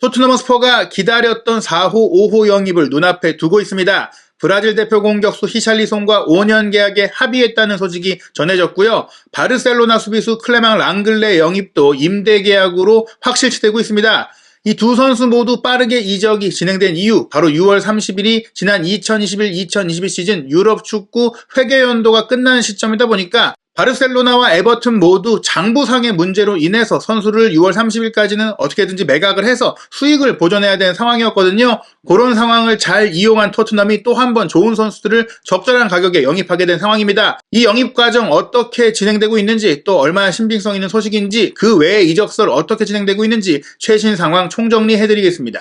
토트넘 스퍼가 기다렸던 4호, 5호 영입을 눈앞에 두고 있습니다. 브라질 대표 공격수 히샬리송과 5년 계약에 합의했다는 소식이 전해졌고요. 바르셀로나 수비수 클레망 랑글레 영입도 임대 계약으로 확실시되고 있습니다. 이 두 선수 모두 빠르게 이적이 진행된 이유, 바로 6월 30일이 지난 2021-2022 시즌 유럽 축구 회계 연도가 끝나는 시점이다 보니까 바르셀로나와 에버튼 모두 장부상의 문제로 인해서 선수를 6월 30일까지는 어떻게든지 매각을 해서 수익을 보존해야 되는 상황이었거든요. 그런 상황을 잘 이용한 토트넘이 또 한 번 좋은 선수들을 적절한 가격에 영입하게 된 상황입니다. 이 영입 과정 어떻게 진행되고 있는지 또 얼마나 신빙성 있는 소식인지 그 외에 이적설 어떻게 진행되고 있는지 최신 상황 총정리해드리겠습니다.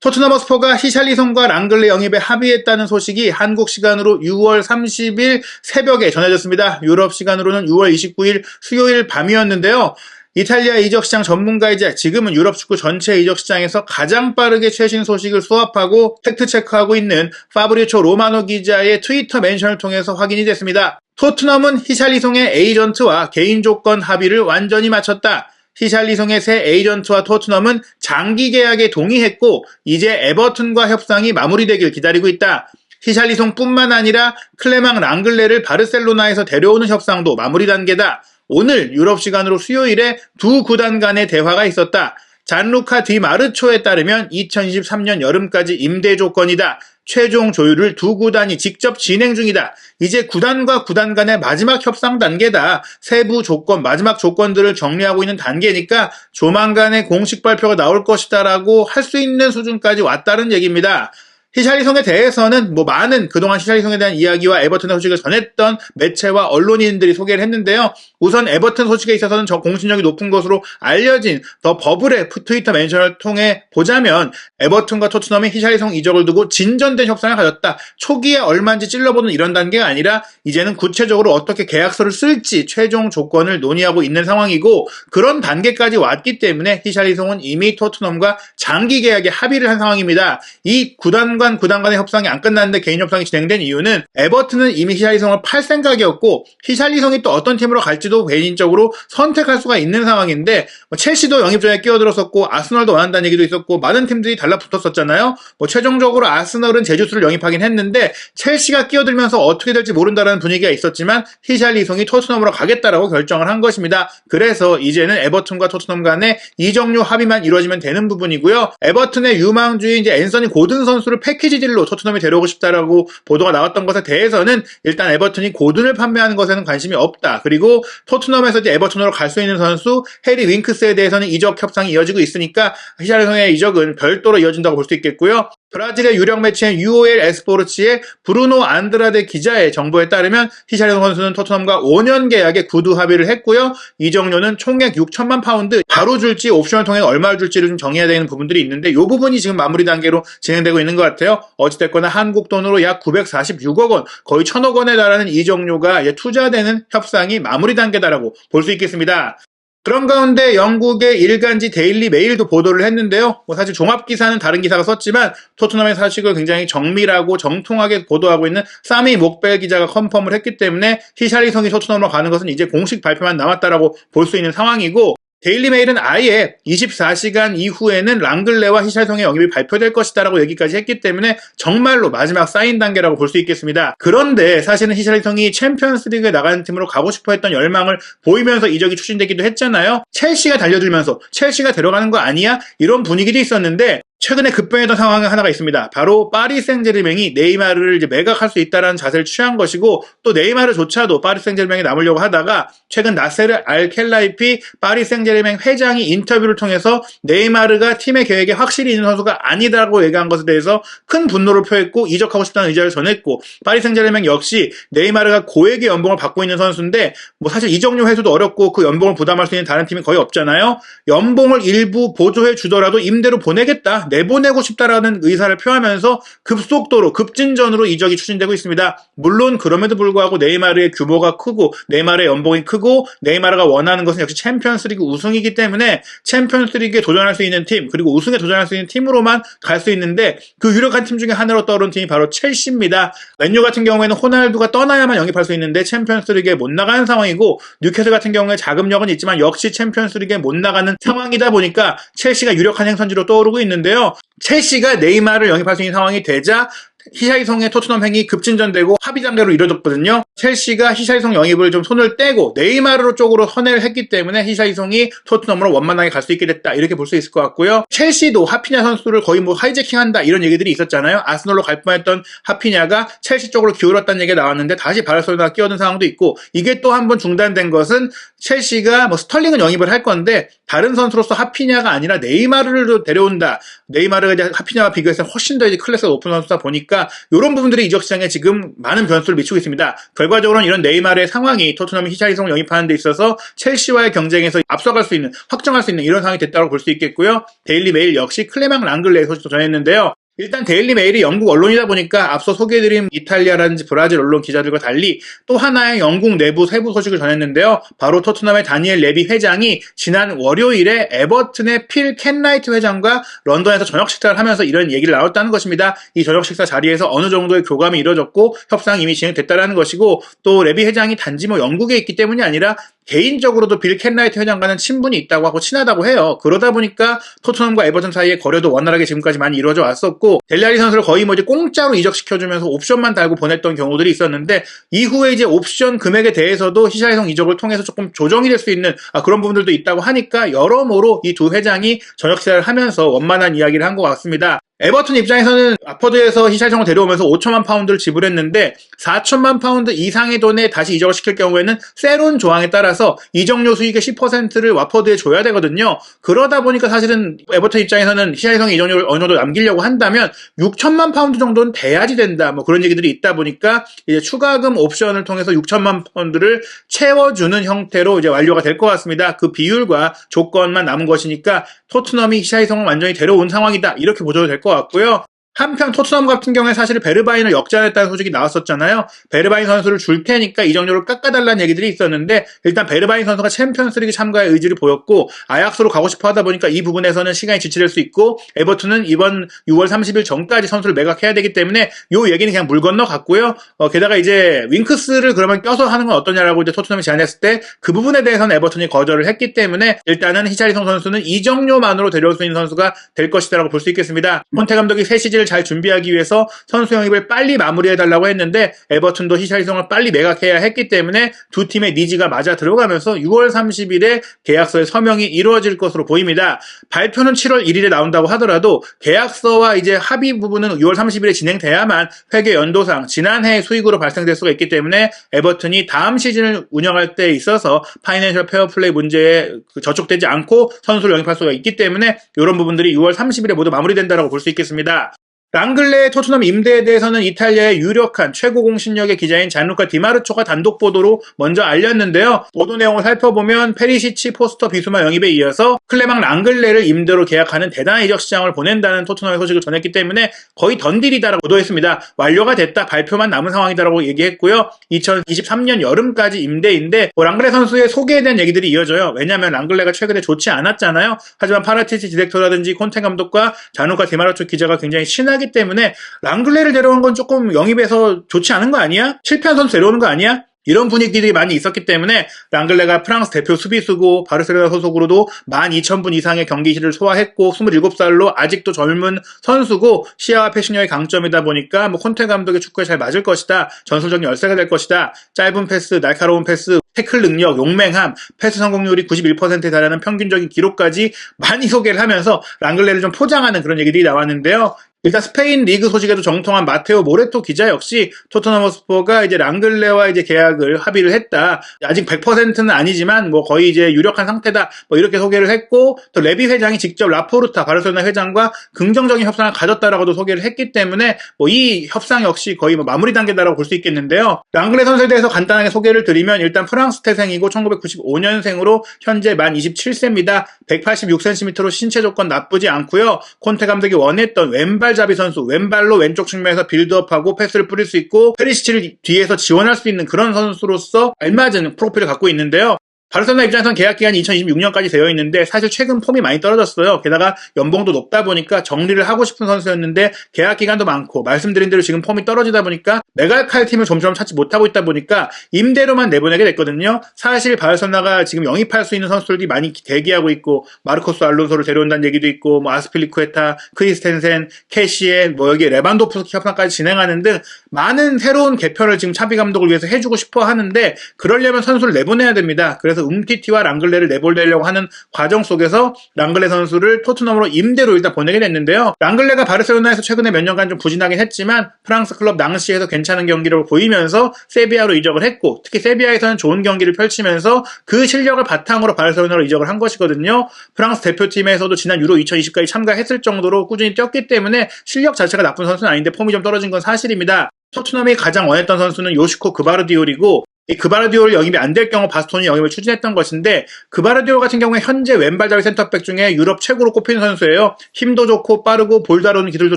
토트넘 허스퍼가 히샬리송과 랑글레 영입에 합의했다는 소식이 한국 시간으로 6월 30일 새벽에 전해졌습니다. 유럽 시간으로는 6월 29일 수요일 밤이었는데요. 이탈리아 이적 시장 전문가이자 지금은 유럽 축구 전체 이적 시장에서 가장 빠르게 최신 소식을 수합하고 팩트 체크하고 있는 파브리초 로마노 기자의 트위터 멘션을 통해서 확인이 됐습니다. 토트넘은 히샬리송의 에이전트와 개인 조건 합의를 완전히 마쳤다. 히샬리송의 새 에이전트와 토트넘은 장기 계약에 동의했고 이제 에버튼과 협상이 마무리되길 기다리고 있다. 히샬리송뿐만 아니라 클레망 랑글레를 바르셀로나에서 데려오는 협상도 마무리 단계다. 오늘 유럽 시간으로 수요일에 두 구단 간의 대화가 있었다. 잔루카 디 마르초에 따르면 2023년 여름까지 임대 조건이다. 최종 조율을 두 구단이 직접 진행 중이다. 이제 구단과 구단 간의 마지막 협상 단계다. 세부 조건, 마지막 조건들을 정리하고 있는 단계니까 조만간에 공식 발표가 나올 것이다라고 할 수 있는 수준까지 왔다는 얘기입니다. 히샬리송에 대해서는 뭐 많은 그동안 히샬리송에 대한 이야기와 에버튼의 소식을 전했던 매체와 언론인들이 소개를 했는데요. 우선 에버튼 소식에 있어서는 저 공신력이 높은 것으로 알려진 더 버블의 트위터 멘션을 통해 보자면 에버튼과 토트넘이 히샬리송 이적을 두고 진전된 협상을 가졌다. 초기에 얼마인지 찔러보는 이런 단계가 아니라 이제는 구체적으로 어떻게 계약서를 쓸지 최종 조건을 논의하고 있는 상황이고 그런 단계까지 왔기 때문에 히샬리송은 이미 토트넘과 장기 계약에 합의를 한 상황입니다. 이 구단 간 구단 간의 협상이 안 끝났는데 개인 협상이 진행된 이유는 에버튼은 이미 히샬리송을 팔 생각이었고 히샬리송이 또 어떤 팀으로 갈지도 개인적으로 선택할 수가 있는 상황인데 뭐 첼시도 영입전에 끼어들었었고 아스널도 원한다는 얘기도 있었고 많은 팀들이 달라붙었었잖아요. 뭐 최종적으로 아스널은 제주스를 영입하긴 했는데 첼시가 끼어들면서 어떻게 될지 모른다는 분위기가 있었지만 히샬리송이 토트넘으로 가겠다라고 결정을 한 것입니다. 그래서 이제는 에버튼과 토트넘 간의 이적료 합의만 이루어지면 되는 부분이고요. 에버튼의 유망주인 이제 앤서니 고든 선수를 패키지 딜로 토트넘이 데려오고 싶다라고 보도가 나왔던 것에 대해서는 일단 에버튼이 고든을 판매하는 것에는 관심이 없다. 그리고 토트넘에서 이제 에버튼으로 갈 수 있는 선수 해리 윙크스에 대해서는 이적 협상이 이어지고 있으니까 히샬리송의 이적은 별도로 이어진다고 볼 수 있겠고요. 브라질의 유력 매체인 UOL 에스포르치의 브루노 안드라데 기자의 정보에 따르면 히샬리송 선수는 토트넘과 5년 계약에 구두 합의를 했고요. 이적료는 총액 6천만 파운드 바로 줄지 옵션을 통해 얼마를 줄지를 좀 정해야 되는 부분들이 있는데 이 부분이 지금 마무리 단계로 진행되고 있는 것 같아요. 어찌됐거나 한국 돈으로 약 946억 원, 거의 1천억 원에 달하는 이적료가 투자되는 협상이 마무리 단계다라고 볼 수 있겠습니다. 그런 가운데 영국의 일간지 데일리 메일도 보도를 했는데요. 뭐 사실 종합 기사는 다른 기사가 썼지만 토트넘의 사식을 굉장히 정밀하고 정통하게 보도하고 있는 사미 목벨 기자가 컨펌을 했기 때문에 히샬리성이 토트넘으로 가는 것은 이제 공식 발표만 남았다라고 볼 수 있는 상황이고 데일리 메일은 아예 24시간 이후에는 랑글레와 히샬성의 영입이 발표될 것이다라고 얘기까지 했기 때문에 정말로 마지막 사인 단계라고 볼 수 있겠습니다. 그런데 사실은 히샬성이 챔피언스 리그에 나가는 팀으로 가고 싶어 했던 열망을 보이면서 이적이 추진되기도 했잖아요. 첼시가 달려들면서 첼시가 데려가는 거 아니야? 이런 분위기도 있었는데 최근에 급변했던 상황이 하나가 있습니다. 바로 파리 생제르맹이 네이마르를 이제 매각할 수 있다는 자세를 취한 것이고 또 네이마르조차도 파리 생제르맹에 남으려고 하다가 최근 나세르 알켈라이피 파리 생제르맹 회장이 인터뷰를 통해서 네이마르가 팀의 계획에 확실히 있는 선수가 아니다라고 얘기한 것에 대해서 큰 분노를 표했고 이적하고 싶다는 의지를 전했고 파리 생제르맹 역시 네이마르가 고액의 연봉을 받고 있는 선수인데 뭐 사실 이적료 회수도 어렵고 그 연봉을 부담할 수 있는 다른 팀이 거의 없잖아요. 연봉을 일부 보조해 주더라도 임대로 보내겠다. 내보내고 싶다라는 의사를 표하면서 급속도로 급진전으로 이적이 추진되고 있습니다. 물론 그럼에도 불구하고 네이마르의 규모가 크고 네이마르의 연봉이 크고 네이마르가 원하는 것은 역시 챔피언스리그 우승이기 때문에 챔피언스리그에 도전할 수 있는 팀 그리고 우승에 도전할 수 있는 팀으로만 갈 수 있는데 그 유력한 팀 중에 하나로 떠오른 팀이 바로 첼시입니다. 맨유 같은 경우에는 호날두가 떠나야만 영입할 수 있는데 챔피언스리그에 못 나가는 상황이고 뉴캐슬 같은 경우에 자금력은 있지만 역시 챔피언스리그에 못 나가는 상황이다 보니까 첼시가 유력한 행선지로 떠오르고 있는데요. 첼시가 네이마르를 영입할 수 있는 상황이 되자 히샤이성의 토트넘 행이 급진전되고 합의 단계로 이뤄졌거든요. 첼시가 히샤이성 영입을 좀 손을 떼고 네이마르 쪽으로 선회를 했기 때문에 히샤이성이 토트넘으로 원만하게 갈 수 있게 됐다 이렇게 볼 수 있을 것 같고요. 첼시도 하피냐 선수를 거의 뭐 하이제킹한다 이런 얘기들이 있었잖아요. 아스널로 갈 뻔했던 하피냐가 첼시 쪽으로 기울었다는 얘기가 나왔는데 다시 바르셀로나 끼어든 상황도 있고 이게 또 한 번 중단된 것은 첼시가 뭐 스털링은 영입을 할 건데 다른 선수로서 하피냐가 아니라 네이마르를 데려온다. 네이마르가 이제 하피냐와 비교해서 훨씬 더 이제 클래스가 높은 선수다 보니까 이런 부분들이 이적 시장에 지금 많은 변수를 미치고 있습니다. 결과적으로는 이런 네이마르의 상황이 토트넘이 히샤이성을 영입하는 데 있어서 첼시와의 경쟁에서 앞서갈 수 있는 확정할 수 있는 이런 상황이 됐다고 볼 수 있겠고요. 데일리 메일 역시 클레망 랑글레의 소식도 전했는데요. 일단 데일리 메일이 영국 언론이다 보니까 앞서 소개해드린 이탈리아라든지 브라질 언론 기자들과 달리 또 하나의 영국 내부 세부 소식을 전했는데요. 바로 토트넘의 다니엘 레비 회장이 지난 월요일에 에버튼의 필 캔라이트 회장과 런던에서 저녁 식사를 하면서 이런 얘기를 나눴다는 것입니다. 이 저녁 식사 자리에서 어느 정도의 교감이 이루어졌고 협상이 이미 진행됐다는 것이고 또 레비 회장이 단지 뭐 영국에 있기 때문이 아니라 개인적으로도 빌 캔라이트 회장과는 친분이 있다고 하고 친하다고 해요. 그러다 보니까 토트넘과 에버튼 사이의 거래도 원활하게 지금까지 많이 이루어져 왔었고 델리아리 선수를 거의 뭐 이제 공짜로 이적시켜주면서 옵션만 달고 보냈던 경우들이 있었는데 이후에 이제 옵션 금액에 대해서도 히샤이성 이적을 통해서 조금 조정이 될 수 있는 아, 그런 부분들도 있다고 하니까 여러모로 이 두 회장이 저녁 식사를 하면서 원만한 이야기를 한 것 같습니다. 에버튼 입장에서는 아퍼드에서 히샬성을 데려오면서 5천만 파운드를 지불했는데 4천만 파운드 이상의 돈에 다시 이적을 시킬 경우에는 세론 조항에 따라서 이적료 수익의 10%를 와퍼드에 줘야 되거든요. 그러다 보니까 사실은 에버튼 입장에서는 히샬성의 이적료를 어느 정도 남기려고 한다면 6천만 파운드 정도는 돼야지 된다. 뭐 그런 얘기들이 있다 보니까 이제 추가금 옵션을 통해서 6천만 파운드를 채워주는 형태로 이제 완료가 될 것 같습니다. 그 비율과 조건만 남은 것이니까 토트넘이 히샤이성을 완전히 데려온 상황이다. 이렇게 보셔도 될 것 같 고요. 한편 토트넘 같은 경우에 사실 베르바인을 역전했다는 소식이 나왔었잖아요. 베르바인 선수를 줄 테니까 이정료를 깎아달라는 얘기들이 있었는데 일단 베르바인 선수가 챔피언스리그 참가의 의지를 보였고 아약스로 가고 싶어 하다 보니까 이 부분에서는 시간이 지체될 수 있고 에버튼은 이번 6월 30일 전까지 선수를 매각해야 되기 때문에 요 얘기는 그냥 물 건너 갔고요. 어, 게다가 이제 윙크스를 그러면 껴서 하는 건 어떠냐라고 이제 토트넘이 제안했을 때 그 부분에 대해서는 에버튼이 거절을 했기 때문에 일단은 히차리성 선수는 이정료만으로 데려올 수 있는 선수가 될 것이다라고 볼 수 있겠습니다. 폰테 감독이 새 시즌을 잘 준비하기 위해서 선수 영입을 빨리 마무리해달라고 했는데 에버튼도 히샬성을 빨리 매각해야 했기 때문에 두 팀의 니즈가 맞아 들어가면서 6월 30일에 계약서의 서명이 이루어질 것으로 보입니다. 발표는 7월 1일에 나온다고 하더라도 계약서와 이제 합의 부분은 6월 30일에 진행돼야만 회계 연도상 지난해 수익으로 발생될 수가 있기 때문에 에버튼이 다음 시즌을 운영할 때 있어서 파이낸셜 페어플레이 문제에 그 저촉되지 않고 선수를 영입할 수가 있기 때문에 이런 부분들이 6월 30일에 모두 마무리된다고 볼 수 있겠습니다. 랑글레의 토트넘 임대에 대해서는 이탈리아의 유력한 최고 공신력의 기자인 잔루카 디마르초가 단독 보도로 먼저 알렸는데요. 보도 내용을 살펴보면 페리시치, 포스터, 비수마 영입에 이어서 클레망 랑글레를 임대로 계약하는 대단한 이적 시장을 보낸다는 토트넘의 소식을 전했기 때문에 거의 던딜이다라고 보도했습니다. 완료가 됐다, 발표만 남은 상황이다라고 얘기했고요. 2023년 여름까지 임대인데 뭐 랑글레 선수의 소개에 대한 얘기들이 이어져요. 왜냐하면 랑글레가 최근에 좋지 않았잖아요. 하지만 파라티치 디렉터라든지 콘테 감독과 잔루카 디마르초 기자가 굉장히 친하게 하기 때문에 랑글레를 데려온 건 조금 영입에서 좋지 않은 거 아니야? 실패한 선수 데려오는 거 아니야? 이런 분위기들이 많이 있었기 때문에 랑글레가 프랑스 대표 수비수고 바르셀로나 소속으로도 12,000분 이상의 경기실을 소화했고 27살로 아직도 젊은 선수고 시야와 패션력의 강점이다 보니까 뭐 콘테 감독의 축구에 잘 맞을 것이다. 전술적인 열쇠가 될 것이다. 짧은 패스, 날카로운 패스, 태클 능력, 용맹함, 패스 성공률이 91%에 달하는 평균적인 기록까지 많이 소개를 하면서 랑글레를 좀 포장하는 그런 얘기들이 나왔는데요. 일단 스페인 리그 소식에도 정통한 마테오 모레토 기자 역시 토트넘 허스퍼가 이제 랑글레와 이제 계약을 합의를 했다. 아직 100%는 아니지만 뭐 거의 이제 유력한 상태다. 뭐 이렇게 소개를 했고 또 레비 회장이 직접 라포르타 바르셀로나 회장과 긍정적인 협상을 가졌다라고도 소개를 했기 때문에 뭐 이 협상 역시 거의 뭐 마무리 단계다라고 볼 수 있겠는데요. 랑글레 선수에 대해서 간단하게 소개를 드리면 일단 프랑스 태생이고 1995년생으로 현재 만 27세입니다. 186cm로 신체 조건 나쁘지 않고요. 콘테 감독이 원했던 왼발 잡이 선수, 왼발로 왼쪽 측면에서 빌드업하고 패스를 뿌릴 수 있고 페리시치를 뒤에서 지원할 수 있는 그런 선수로서 알맞은 프로필을 갖고 있는데요. 바르셀로나 입장에서는 계약 기간이 2026년까지 되어 있는데 사실 최근 폼이 많이 떨어졌어요. 게다가 연봉도 높다 보니까 정리를 하고 싶은 선수였는데 계약 기간도 많고 말씀드린 대로 지금 폼이 떨어지다 보니까 메갈칼 팀을 점점 찾지 못하고 있다 보니까 임대로만 내보내게 됐거든요. 사실 바르셀로나가 지금 영입할 수 있는 선수들이 많이 대기하고 있고 마르코스 알론소를 데려온다는 얘기도 있고 뭐 아스필리쿠에타, 크리스텐센, 캐시에 뭐 여기 레반도프스키 협상까지 진행하는 등 많은 새로운 개편을 지금 차비 감독을 위해서 해주고 싶어 하는데 그러려면 선수를 내보내야 됩니다. 그래서 음티티와 랑글레를 내보내려고 하는 과정 속에서 랑글레 선수를 토트넘으로 임대로 일단 보내게 됐는데요. 랑글레가 바르셀로나에서 최근에 몇 년간 좀 부진하긴 했지만 프랑스 클럽 낭시에서 괜찮은 경기를 보이면서 세비야로 이적을 했고 특히 세비야에서는 좋은 경기를 펼치면서 그 실력을 바탕으로 바르셀로나로 이적을 한 것이거든요. 프랑스 대표팀에서도 지난 유로 2020까지 참가했을 정도로 꾸준히 뛰었기 때문에 실력 자체가 나쁜 선수는 아닌데 폼이 좀 떨어진 건 사실입니다. 토트넘이 가장 원했던 선수는 요시코 그바르디올이고 이 그바르디올 영입이 안 될 경우 바스톤이 영입을 추진했던 것인데 그바르디올 같은 경우에 현재 왼발잡이 센터백 중에 유럽 최고로 꼽히는 선수예요. 힘도 좋고 빠르고 볼 다루는 기술도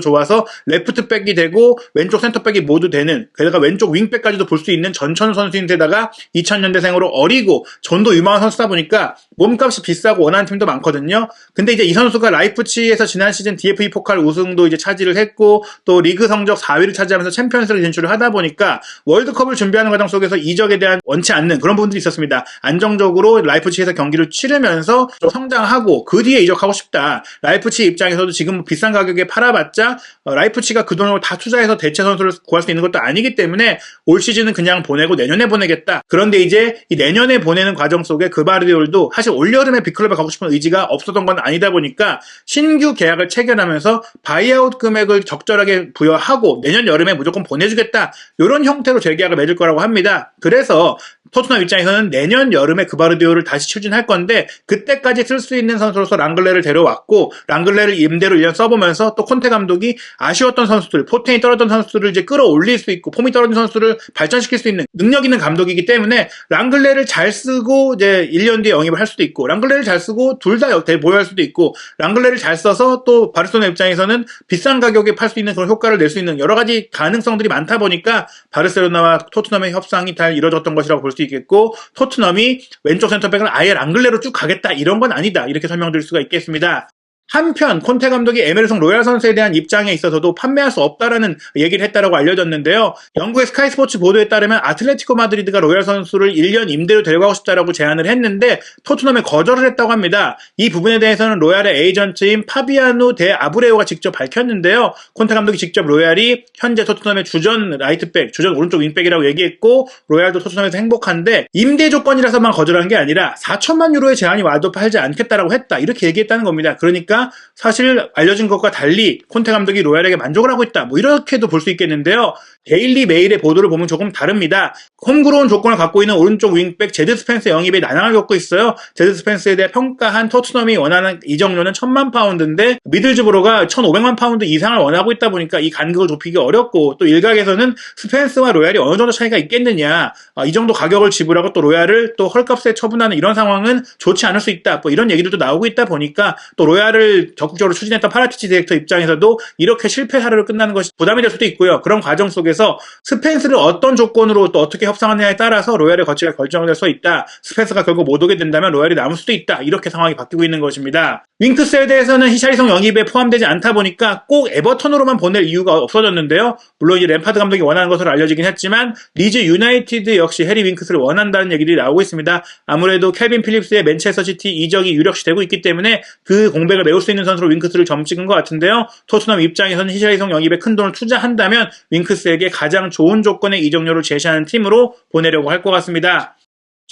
좋아서 레프트백이 되고 왼쪽 센터백이 모두 되는 게다가 왼쪽 윙백까지도 볼 수 있는 전천 선수인데다가 2000년대생으로 어리고 전도 유망한 선수다 보니까 몸값이 비싸고 원하는 팀도 많거든요. 근데 이제 이 선수가 라이프치에서 지난 시즌 DFB 포칼 우승도 이제 차지를 했고 또 리그 성적 4위를 차지하면서 챔피언스를 진출을 하다 보니까 월드컵을 준비하는 과정 속에서 이적에 대한 원치 않는 그런 부분들이 있었습니다. 안정적으로 라이프치에서 경기를 치르면서 좀 성장하고 그 뒤에 이적하고 싶다. 라이프치 입장에서도 지금 비싼 가격에 팔아봤자 어, 라이프치가 그 돈을 다 투자해서 대체 선수를 구할 수 있는 것도 아니기 때문에 올 시즌은 그냥 보내고 내년에 보내겠다. 그런데 이제 이 내년에 보내는 과정 속에 그바르디올도 사실 올여름에 빅클럽에 가고 싶은 의지가 없었던 건 아니다 보니까 신규 계약을 체결하면서 바이아웃 금액을 적절하게 부여하고 내년 여름에 무조건 보내주겠다. 이런 형태로 재계약을 맺을 거라고 합니다. 그래서 해서 토트넘 입장에서는 내년 여름에 그바르디오를 다시 추진할 건데 그때까지 쓸 수 있는 선수로서 랑글레를 데려왔고 랑글레를 임대로 1년 써보면서 또 콘테 감독이 아쉬웠던 선수들 포텐이 떨어졌던 선수들을 이제 끌어올릴 수 있고 폼이 떨어진 선수를 발전시킬 수 있는 능력 있는 감독이기 때문에 랑글레를 잘 쓰고 이제 1년 뒤에 영입을 할 수도 있고 랑글레를 잘 쓰고 둘다 보유할 수도 있고 랑글레를 잘 써서 또 바르셀로나 입장에서는 비싼 가격에 팔 수 있는 그런 효과를 낼 수 있는 여러 가지 가능성들이 많다 보니까 바르셀로나와 토트넘의 협상이 잘 이뤄졌던 것이라고 볼 수 있 겠고 토트넘이 왼쪽 센터백을 아예 랑글레로 쭉 가겠다 이런 건 아니다 이렇게 설명드릴 수가 있겠습니다. 한편 콘테 감독이 에메르송 로얄 선수에 대한 입장에 있어서도 판매할 수 없다라는 얘기를 했다라고 알려졌는데요. 영국의 스카이 스포츠 보도에 따르면 아틀레티코 마드리드가 로얄 선수를 1년 임대로 데려가고 싶다라고 제안을 했는데 토트넘에 거절을 했다고 합니다. 이 부분에 대해서는 로얄의 에이전트인 파비아노 데 아브레오가 직접 밝혔는데요. 콘테 감독이 직접 로얄이 현재 토트넘의 주전 라이트백, 주전 오른쪽 윙백이라고 얘기했고 로얄도 토트넘에서 행복한데 임대 조건이라서만 거절한 게 아니라 4천만 유로의 제안이 와도 팔지 않겠다라고 했다. 이렇게 얘기했다는 겁니다. 그러니까 사실 알려진 것과 달리 콘테 감독이 로얄에게 만족을 하고 있다. 뭐 이렇게도 볼 수 있겠는데요. 데일리 메일의 보도를 보면 조금 다릅니다. 홈그로운 조건을 갖고 있는 오른쪽 윙백 제드 스펜스 영입에 난항을 겪고 있어요. 제드 스펜스에 대해 평가한 토트넘이 원하는 이적료는 1000만 파운드인데 미들즈브로가 1500만 파운드 이상을 원하고 있다 보니까 이 간극을 좁히기 어렵고 또 일각에서는 스펜스와 로얄이 어느 정도 차이가 있겠느냐 아, 이 정도 가격을 지불하고 또 로얄을 또 헐값에 처분하는 이런 상황은 좋지 않을 수 있다. 뭐 이런 얘기들도 나오고 있다 보니까 또 로얄을 적극적으로 추진했던 파라티치 디렉터 입장에서도 이렇게 실패 사례로 끝나는 것이 부담이 될 수도 있고요. 그런 과정 속에서 스펜스를 어떤 조건으로 또 어떻게 협상하느냐에 따라서 로얄의 거치가 결정될 수 있다. 스펜스가 결국 못 오게 된다면 로얄이 남을 수도 있다. 이렇게 상황이 바뀌고 있는 것입니다. 윙크스에 대해서는 히샤리성 영입에 포함되지 않다 보니까 꼭 에버턴으로만 보낼 이유가 없어졌는데요. 물론 이 램파드 감독이 원하는 것으로 알려지긴 했지만 리즈 유나이티드 역시 해리 윙크스를 원한다는 얘기들이 나오고 있습니다. 아무래도 켈빈 필립스의 맨체스터 시티 이적이 유력시 되고 있기 때문에 그 공백을 메울 수 있는 선수로 윙크스를 점 찍은 것 같은데요. 토트넘 입장에서는 히샤리성 영입에 큰 돈을 투자한다면 윙크스에게 가장 좋은 조건의 이적료를 제시하는 팀으로 보내려고 할 것 같습니다.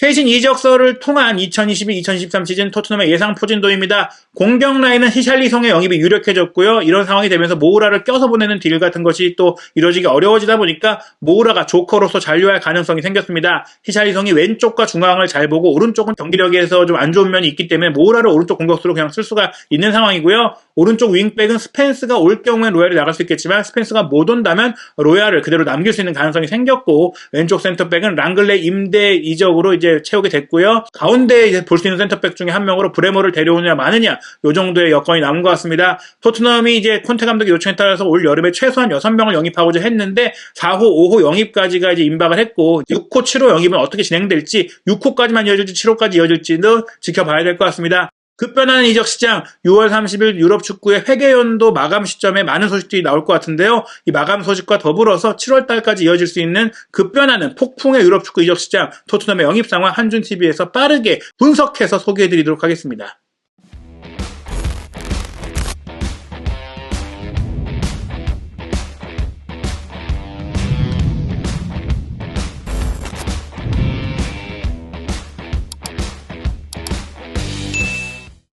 최신 이적서를 통한 2022-2023 시즌 토트넘의 예상 포진도입니다. 공격 라인은 히샬리송의 영입이 유력해졌고요. 이런 상황이 되면서 모우라를 껴서 보내는 딜 같은 것이 또 이루어지기 어려워지다 보니까 모우라가 조커로서 잔류할 가능성이 생겼습니다. 히샬리송이 왼쪽과 중앙을 잘 보고 오른쪽은 경기력에서 좀 안 좋은 면이 있기 때문에 모우라를 오른쪽 공격수로 그냥 쓸 수가 있는 상황이고요. 오른쪽 윙백은 스펜스가 올 경우엔 로얄이 나갈 수 있겠지만 스펜스가 못 온다면 로얄을 그대로 남길 수 있는 가능성이 생겼고 왼쪽 센터백은 랑글레 임대 이적으로 이제 채우게 됐고요. 가운데 이제 볼 수 있는 센터백 중에 한 명으로 브레머를 데려오느냐 마느냐 요 정도의 여건이 남은 것 같습니다. 토트넘이 이제 콘테 감독의 요청에 따라서 올 여름에 최소한 6명을 영입하고자 했는데 4호, 5호 영입까지가 이제 임박을 했고 6호, 7호 영입은 어떻게 진행될지 6호까지만 이어질지 7호까지 이어질지도 지켜봐야 될 것 같습니다. 급변하는 이적 시장 6월 30일 유럽 축구의 회계연도 마감 시점에 많은 소식들이 나올 것 같은데요. 이 마감 소식과 더불어서 7월 달까지 이어질 수 있는 급변하는 폭풍의 유럽 축구 이적 시장 토트넘의 영입 상황 한준 TV에서 빠르게 분석해서 소개해 드리도록 하겠습니다.